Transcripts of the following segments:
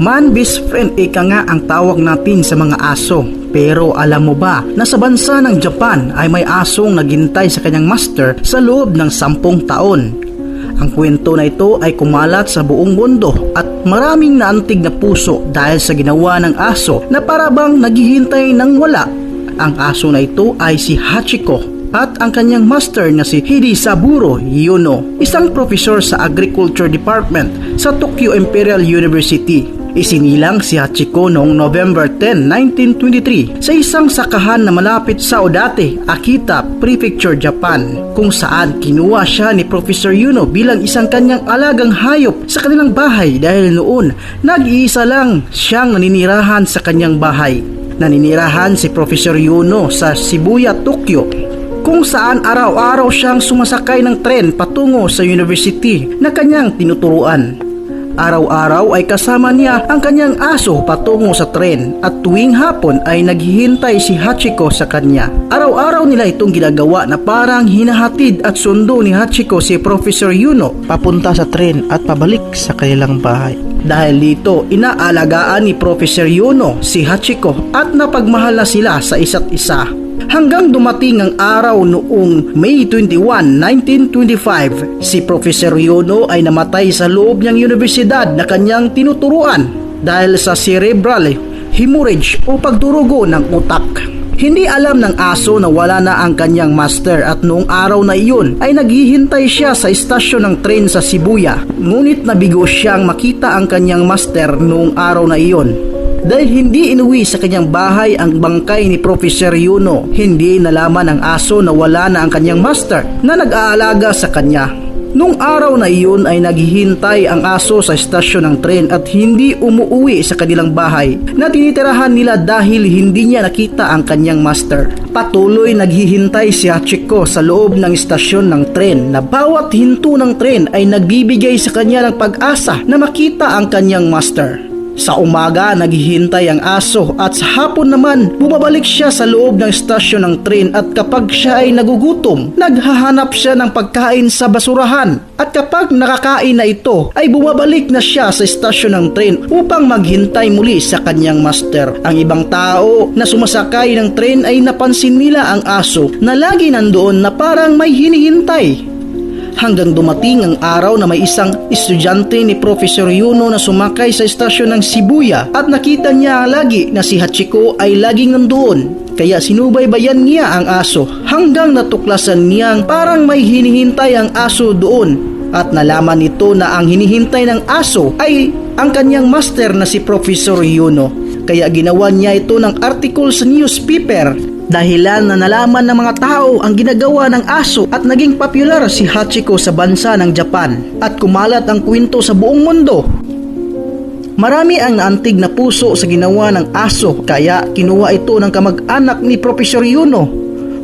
Man best friend ika nga ang tawag natin sa mga aso. Pero alam mo ba na sa bansa ng Japan ay may asong naghintay sa kanyang master sa loob ng sampung taon. Ang kwento na ito ay kumalat sa buong mundo at maraming naantig na puso dahil sa ginawa ng aso na parabang naghihintay ng wala. Ang aso na ito ay si Hachiko at ang kanyang master na si Hidisaburo Yuno, isang profesor sa Agriculture Department sa Tokyo Imperial University. Isinilang si Hachiko noong November 10, 1923 sa isang sakahan na malapit sa Odate, Akita Prefecture, Japan kung saan kinuha siya ni Professor Yuno bilang isang kanyang alagang hayop sa kanilang bahay dahil noon nag-iisa lang siyang naninirahan sa kanyang bahay. Naninirahan si Professor Yuno sa Shibuya, Tokyo kung saan araw-araw siyang sumasakay ng tren patungo sa university na kanyang tinuturuan. Araw-araw ay kasama niya ang kanyang aso patungo sa tren at tuwing hapon ay naghihintay si Hachiko sa kanya. Araw-araw nila itong ginagawa na parang hinahatid at sundo ni Hachiko si Professor Yuno papunta sa tren at pabalik sa kanilang bahay. Dahil dito, inaalagaan ni Professor Yuno si Hachiko at napagmahal na sila sa isa't isa. Hanggang dumating ang araw noong May 21, 1925, si Professor Yono ay namatay sa loob niyang universidad na kanyang tinuturuan dahil sa cerebral hemorrhage o pagdurugo ng utak. Hindi alam ng aso na wala na ang kanyang master at noong araw na iyon ay naghihintay siya sa istasyon ng tren sa Shibuya. Ngunit nabigo siyang makita ang kanyang master noong araw na iyon. Dahil hindi inuwi sa kanyang bahay ang bangkay ni Professor Yuno, hindi nalaman ng aso na wala na ang kanyang master na nag-aalaga sa kanya. Nung araw na iyon ay naghihintay ang aso sa istasyon ng tren at hindi umuuwi sa kanilang bahay na tinitirahan nila dahil hindi niya nakita ang kanyang master. Patuloy naghihintay si Hachiko sa loob ng istasyon ng tren na bawat hinto ng tren ay nagbibigay sa kanya ng pag-asa na makita ang kanyang master. Sa umaga, naghihintay ang aso at sa hapon naman, bumabalik siya sa loob ng istasyon ng tren at kapag siya ay nagugutom, naghahanap siya ng pagkain sa basurahan. At kapag nakakain na ito, ay bumabalik na siya sa istasyon ng tren upang maghintay muli sa kanyang master. Ang ibang tao na sumasakay ng tren ay napansin nila ang aso na lagi nandoon na parang may hinihintay hanggang dumating ang araw na may isang estudyante ni Professor Yuno na sumakay sa istasyon ng Shibuya at nakita niya lagi na si Hachiko ay laging nandoon. Kaya sinubaybayan niya ang aso hanggang natuklasan niyang parang may hinihintay ang aso doon at nalaman nito na ang hinihintay ng aso ay ang kanyang master na si Professor Yuno. Kaya ginawa niya ito ng article sa newspaper dahilan na nalaman ng mga tao ang ginagawa ng aso at naging popular si Hachiko sa bansa ng Japan at kumalat ang kwento sa buong mundo. Marami ang naantig na puso sa ginawa ng aso kaya kinuha ito ng kamag-anak ni Professor Yuno.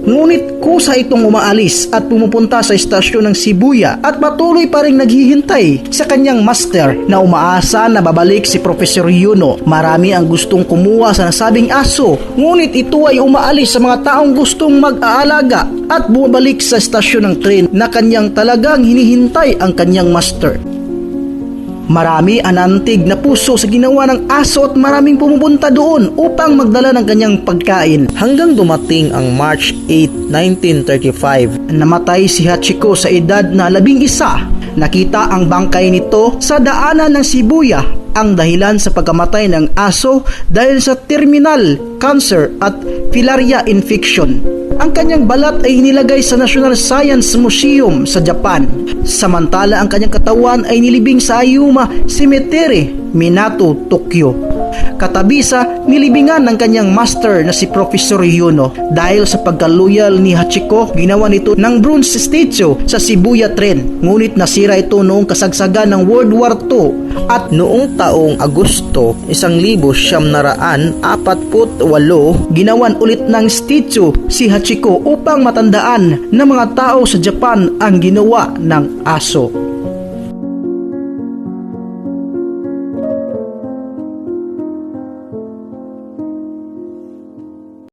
Ngunit kusa itong umaalis at pumupunta sa istasyon ng Shibuya at patuloy pa rin naghihintay sa kanyang master na umaasa na babalik si Professor Yuno. Marami ang gustong kumuha sa nasabing aso, ngunit ito ay umaalis sa mga taong gustong mag-aalaga at bumabalik sa istasyon ng tren na kanyang talagang hinihintay ang kanyang master. Marami ang antig na puso sa ginawa ng aso at maraming pumupunta doon upang magdala ng kanyang pagkain. Hanggang dumating ang March 8, 1935. Namatay si Hachiko sa edad na labing isa. Nakita ang bangkay nito sa daanan ng Shibuya ang dahilan sa pagkamatay ng aso dahil sa terminal cancer at filaria infection. Ang kanyang balat ay nilagay sa National Science Museum sa Japan. Samantala ang kanyang katawan ay nilibing sa Ayuma Cemetery, Minato, Tokyo. Katabi sa nilibingan ng kanyang master na si Professor Yuno. Dahil sa pagkaluyal ni Hachiko, ginawa nito ng bronze statue sa Shibuya Tren. Ngunit nasira ito noong kasagsagan ng World War II at noong taong Agosto, 1948, ginawan ulit ng statue si Hachiko upang matandaan ng mga tao sa Japan ang ginawa ng aso.